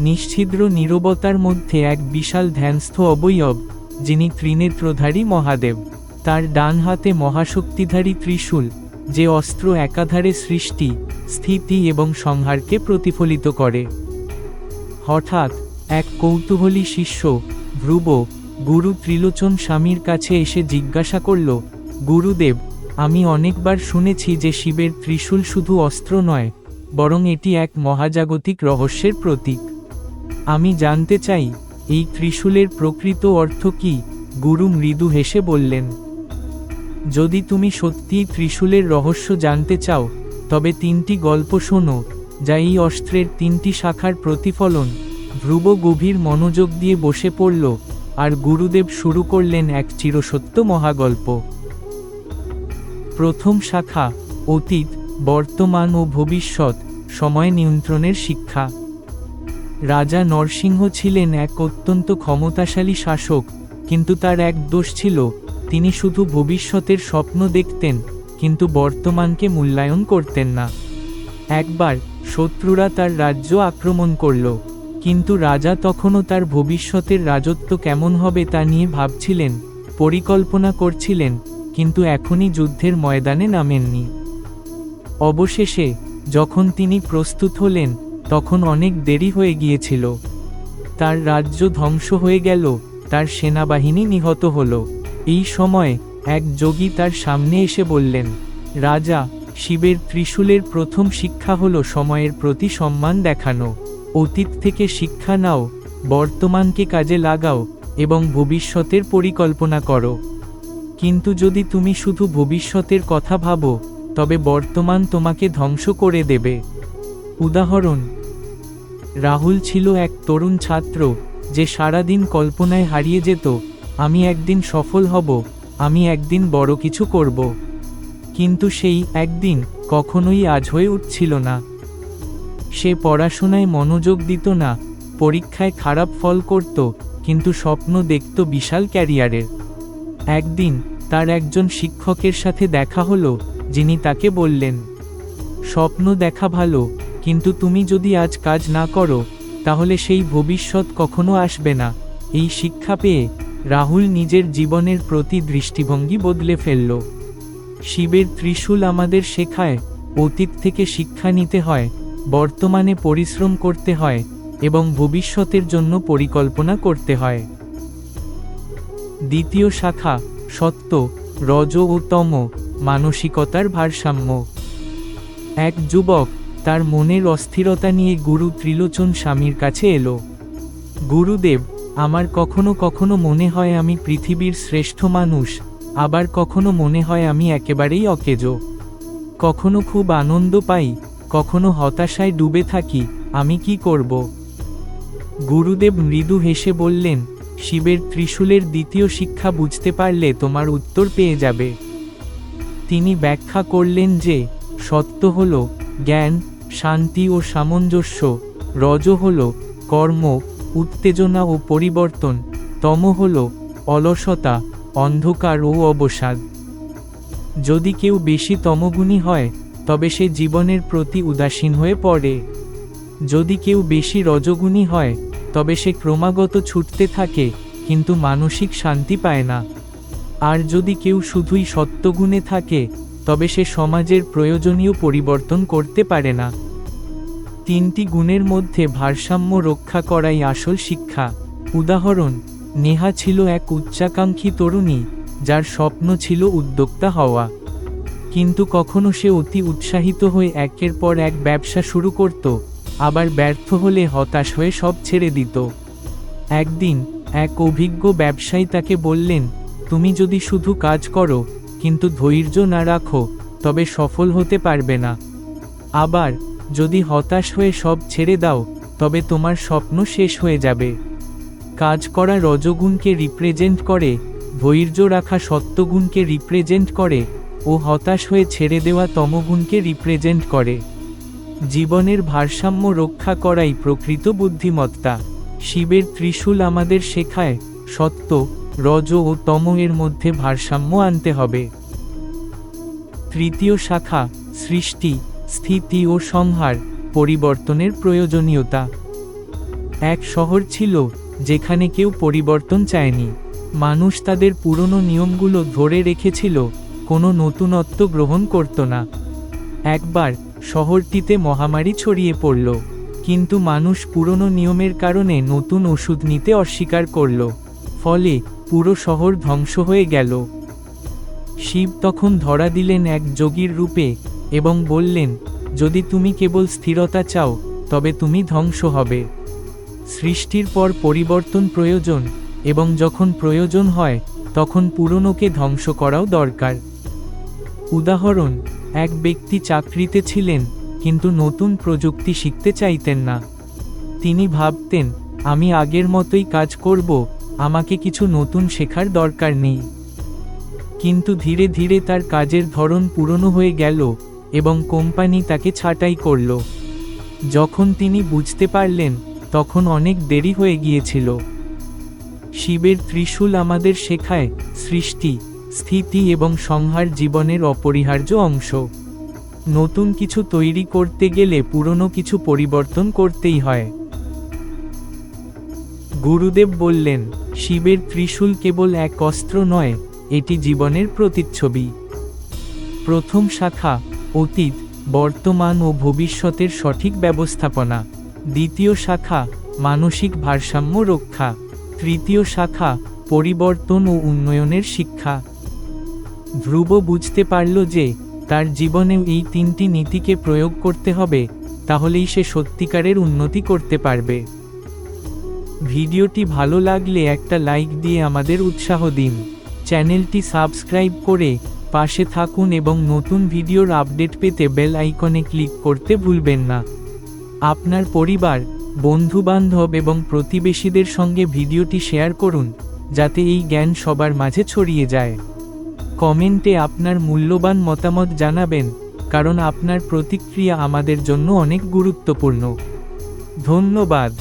নিশ্ছিদ্র নীরবতার মধ্যে এক বিশাল ধ্যানস্থ অবয়ব, যিনি ত্রিনেত্রধারী মহাদেব। তার ডান হাতে মহাশক্তিধারী ত্রিশূল, যে অস্ত্র একাধারে সৃষ্টি, স্থিতি এবং সংহারকে প্রতিফলিত করে। হঠাৎ, এক কৌতূহলী শিষ্য ধ্রুব গুরু ত্রিলোচন স্বামীর কাছে এসে জিজ্ঞাসা করল, গুরুদেব, আমি অনেকবার শুনেছি যে শিবের ত্রিশূল শুধু অস্ত্র নয়, বরং এটি এক মহাজাগতিক রহস্যের প্রতীক। আমি জানতে চাই, এই ত্রিশূলের প্রকৃত অর্থ কি? গুরু মৃদু হেসে বললেন, যদি তুমি সত্যিই ত্রিশূলের রহস্য জানতে চাও, তবে তিনটি গল্প শোনো, যা এই অস্ত্রের তিনটি শাখার প্রতিফলন, ধ্রুব গভীর মনোযোগ দিয়ে বসে পড়ল, আর গুরুদেব শুরু করলেন এক চিরসত্য মহাগল্প। প্রথম শাখা, অতীত, বর্তমান ও ভবিষ্যৎ, সময় নিয়ন্ত্রণের শিক্ষা। রাজা নরসিংহ ছিলেন এক অত্যন্ত ক্ষমতাশালী শাসক, কিন্তু তার এক দোষ ছিল, তিনি শুধু ভবিষ্যতের স্বপ্ন দেখতেন, কিন্তু বর্তমানকে মূল্যায়ন করতেন না। একবার শত্রুরা তার রাজ্য আক্রমণ করল, কিন্তু রাজা তখনও তার ভবিষ্যতের রাজত্ব কেমন হবে তা নিয়ে ভাবছিলেন, পরিকল্পনা করছিলেন, কিন্তু এখনই যুদ্ধের ময়দানে নামেননি। অবশেষে, যখন তিনি প্রস্তুত হলেন তখন অনেক দেরি হয়ে গিয়েছিল। তার রাজ্য ধ্বংস হয়ে গেল, তার সেনাবাহিনী নিহত হল। এই সময় এক যোগী তার সামনে এসে বললেন, রাজা, শিবের ত্রিশূলের প্রথম শিক্ষা হল সময়ের প্রতি সম্মান দেখানো। অতীত থেকে শিক্ষা নাও, বর্তমানকে কাজে লাগাও এবং ভবিষ্যতের পরিকল্পনা করো। কিন্তু যদি তুমি শুধু ভবিষ্যতের কথা ভাবো, তবে বর্তমান তোমাকে ধ্বংস করে দেবে। উদাহরণ রাহুল ছিল এক তরুণ ছাত্র, যে সারাদিন কল্পনায় হারিয়ে যেত, আমি একদিন সফল হব, আমি একদিন বড় কিছু করব। কিন্তু সেই একদিন কখনোই আজ হয়ে উঠছিল না। সে পড়াশোনায় মনোযোগ দিত না, পরীক্ষায় খারাপ ফল করত, কিন্তু স্বপ্ন দেখত বিশাল ক্যারিয়ারের। একদিন তার একজন শিক্ষকের সাথে দেখা হলো, যিনি তাকে বললেন, স্বপ্ন দেখা ভালো কিন্তু তুমি যদি আজ কাজ না করো, তাহলে সেই ভবিষ্যৎ কখনো আসবে না। এই শিক্ষা পেয়ে রাহুল নিজের জীবনের প্রতি দৃষ্টিভঙ্গি বদলে ফেলল। শিবের ত্রিশূল আমাদের শেখায়, অতীত থেকে শিক্ষা নিতে হয়, বর্তমানে পরিশ্রম করতে হয় এবং ভবিষ্যতের জন্য পরিকল্পনা করতে হয়। দ্বিতীয় শাখা, সত্য, রজ ও তম, মানসিকতার ভারসাম্য। এক যুবক তার মনের অস্থিরতা নিয়ে গুরু ত্রিলোচন স্বামীর কাছে এলো। গুরুদেব, আমার কখনো কখনো মনে হয় আমি পৃথিবীর শ্রেষ্ঠ মানুষ, আবার কখনো মনে হয় আমি একেবারেই অকেজো। কখনো খুব আনন্দ পাই, কখনো হতাশায় ডুবে থাকি, আমি কি করব? গুরুদেব মৃদু হেসে বললেন, শিবের ত্রিশূলের দ্বিতীয় শিক্ষা বুঝতে পারলে তোমার উত্তর পেয়ে যাবে। তিনি ব্যাখ্যা করলেন যে, সত্য হল জ্ঞান, শান্তি ও সামঞ্জস্য। রজ হল কর্ম, উত্তেজনা ও পরিবর্তন। তম হল অলসতা, অন্ধকার ও অবসাদ। যদি কেউ বেশি তমগুণী হয়, তবে সে জীবনের প্রতি উদাসীন হয়ে পড়ে। যদি কেউ বেশি রজগুণী হয়, তবে সে ক্রমাগত ছুটতে থাকে, কিন্তু মানসিক শান্তি পায় না। আর যদি কেউ শুধুই সত্যগুণে থাকে তবে সে সমাজের প্রয়োজনীয় পরিবর্তন করতে পারে না। তিনটি গুণের মধ্যে ভারসাম্য রক্ষা করাই আসল শিক্ষা। উদাহরণ, নেহা ছিল এক উচ্চাকাঙ্ক্ষী তরুণী, যার স্বপ্ন ছিল উদ্যোক্তা হওয়া। কিন্তু কখনো সে অতি উৎসাহিত হয়ে একের পর এক ব্যবসা শুরু করত, আবার ব্যর্থ হলে হতাশ হয়ে সব ছেড়ে দিত। একদিন, এক অভিজ্ঞ ব্যবসায়ী তাকে বললেন, তুমি যদি শুধু কাজ করো কিন্তু ধৈর্য না রাখো, তবে সফল হতে পারবে না। আবার, যদি হতাশ হয়ে সব ছেড়ে দাও, তবে তোমার স্বপ্ন শেষ হয়ে যাবে। কাজ করা রজগুণকে রিপ্রেজেন্ট করে, ধৈর্য রাখা সত্যগুণকে রিপ্রেজেন্ট করে, ও হতাশ হয়ে ছেড়ে দেওয়া তমগুণকে রিপ্রেজেন্ট করে। জীবনের ভারসাম্য রক্ষা করাই প্রকৃত বুদ্ধিমত্তা। শিবের ত্রিশূল আমাদের শেখায়, সত্য রজ ও তম এর মধ্যে ভারসাম্য আনতে হবে। তৃতীয় শাখা, সৃষ্টি, স্থিতি ও সংহার, পরিবর্তনের প্রয়োজনীয়তা। এক শহর ছিল, যেখানে কেউ পরিবর্তন চায়নি। মানুষ তাদের পুরনো নিয়মগুলো ধরে রেখেছিল, কোনো নতুনত্ব গ্রহণ করত না। একবার, শহরটিতে মহামারী ছড়িয়ে পড়ল, কিন্তু মানুষ পুরনো নিয়মের কারণে নতুন ওষুধ নিতে অস্বীকার করল। ফলে পুরো শহর ধ্বংস হয়ে গেল। শিব তখন ধরা দিলেন এক যোগীর রূপে এবং বললেন, যদি তুমি কেবল স্থিরতা চাও, তবে তুমি ধ্বংস হবে। সৃষ্টির পর পরিবর্তন প্রয়োজন এবং যখন প্রয়োজন হয়, তখন পুরনোকে ধ্বংস করাও দরকার। উদাহরণ, এক ব্যক্তি চাকরিতে ছিলেন, কিন্তু নতুন প্রযুক্তি শিখতে চাইতেন না। তিনি ভাবতেন, আমি আগের মতোই কাজ করব আমাকে কিছু নতুন শেখার দরকার নেই। কিন্তু ধীরে ধীরে তার কাজের ধরন পুরনো হয়ে গেল এবং কোম্পানি তাকে ছাঁটাই করল। যখন তিনি বুঝতে পারলেন, তখন অনেক দেরি হয়ে গিয়েছিল। শিবের ত্রিশূল আমাদের শেখায় সৃষ্টি, স্থিতি এবং সংহার জীবনের অপরিহার্য অংশ। নতুন কিছু তৈরি করতে গেলে পুরনো কিছু পরিবর্তন করতেই হয়। গুরুদেব বললেন, শিবের ত্রিশূল কেবল এক অস্ত্র নয়, এটি জীবনের প্রতিচ্ছবি। প্রথম শাখা, অতীত, বর্তমান ও ভবিষ্যতের সঠিক ব্যবস্থাপনা। দ্বিতীয় শাখা, মানসিক ভারসাম্য রক্ষা। তৃতীয় শাখা, পরিবর্তন ও উন্নয়নের শিক্ষা। ধ্রুব বুঝতে পারল যে, তার জীবনে এই তিনটি নীতিকে প্রয়োগ করতে হবে, তাহলেই সে সত্যিকারের উন্নতি করতে পারবে। ভিডিওটি ভালো লাগলে একটা লাইক দিয়ে আমাদের উৎসাহ দিন। চ্যানেলটি সাবস্ক্রাইব করে পাশে থাকুন এবং নতুন ভিডিওর আপডেট পেতে বেল আইকনে ক্লিক করতে ভুলবেন না। আপনার পরিবার, বন্ধুবান্ধব এবং প্রতিবেশীদের সঙ্গে ভিডিওটি শেয়ার করুন, যাতে এই জ্ঞান সবার মাঝে ছড়িয়ে যায়। কমেন্টে আপনার মূল্যবান মতামত জানাবেন, কারণ আপনার প্রতিক্রিয়া আমাদের জন্য অনেক গুরুত্বপূর্ণ। ধন্যবাদ।